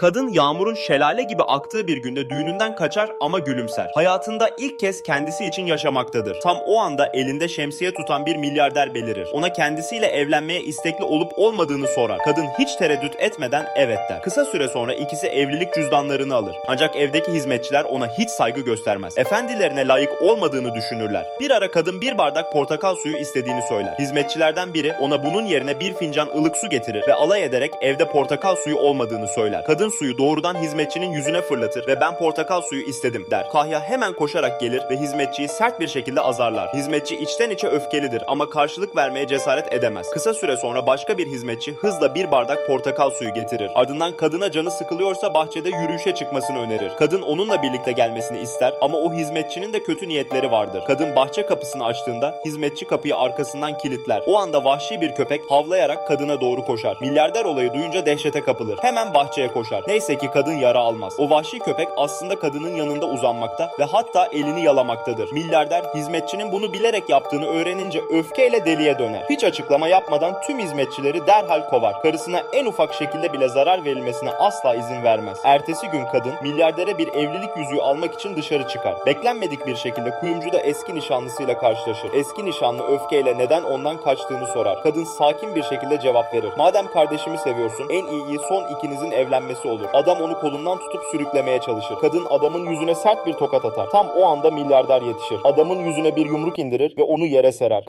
Kadın yağmurun şelale gibi aktığı bir günde düğününden kaçar ama gülümser. Hayatında ilk kez kendisi için yaşamaktadır. Tam o anda elinde şemsiye tutan bir milyarder belirir. Ona kendisiyle evlenmeye istekli olup olmadığını sorar. Kadın hiç tereddüt etmeden evet der. Kısa süre sonra ikisi evlilik cüzdanlarını alır. Ancak evdeki hizmetçiler ona hiç saygı göstermez. Efendilerine layık olmadığını düşünürler. Bir ara kadın bir bardak portakal suyu istediğini söyler. Hizmetçilerden biri ona bunun yerine bir fincan ılık su getirir ve alay ederek evde portakal suyu olmadığını söyler. Kadın suyu doğrudan hizmetçinin yüzüne fırlatır ve ben portakal suyu istedim der. Kahya hemen koşarak gelir ve hizmetçiyi sert bir şekilde azarlar. Hizmetçi içten içe öfkelidir ama karşılık vermeye cesaret edemez. Kısa süre sonra başka bir hizmetçi hızla bir bardak portakal suyu getirir. Ardından kadına canı sıkılıyorsa bahçede yürüyüşe çıkmasını önerir. Kadın onunla birlikte gelmesini ister ama o hizmetçinin de kötü niyetleri vardır. Kadın bahçe kapısını açtığında hizmetçi kapıyı arkasından kilitler. O anda vahşi bir köpek havlayarak kadına doğru koşar. Milyarder olayı duyunca dehşete kapılır. Hemen bahçeye koşar. Neyse ki kadın yara almaz. O vahşi köpek aslında kadının yanında uzanmakta ve hatta elini yalamaktadır. Milyarder hizmetçinin bunu bilerek yaptığını öğrenince öfkeyle deliye döner. Hiç açıklama yapmadan tüm hizmetçileri derhal kovar. Karısına en ufak şekilde bile zarar verilmesine asla izin vermez. Ertesi gün kadın milyardere bir evlilik yüzüğü almak için dışarı çıkar. Beklenmedik bir şekilde kuyumcuda eski nişanlısıyla karşılaşır. Eski nişanlı öfkeyle neden ondan kaçtığını sorar. Kadın sakin bir şekilde cevap verir. Madem kardeşimi seviyorsun en iyiyi son ikinizin evlenmesi olur. Adam onu kolundan tutup sürüklemeye çalışır. Kadın adamın yüzüne sert bir tokat atar. Tam o anda milyarder yetişir. Adamın yüzüne bir yumruk indirir ve onu yere serer.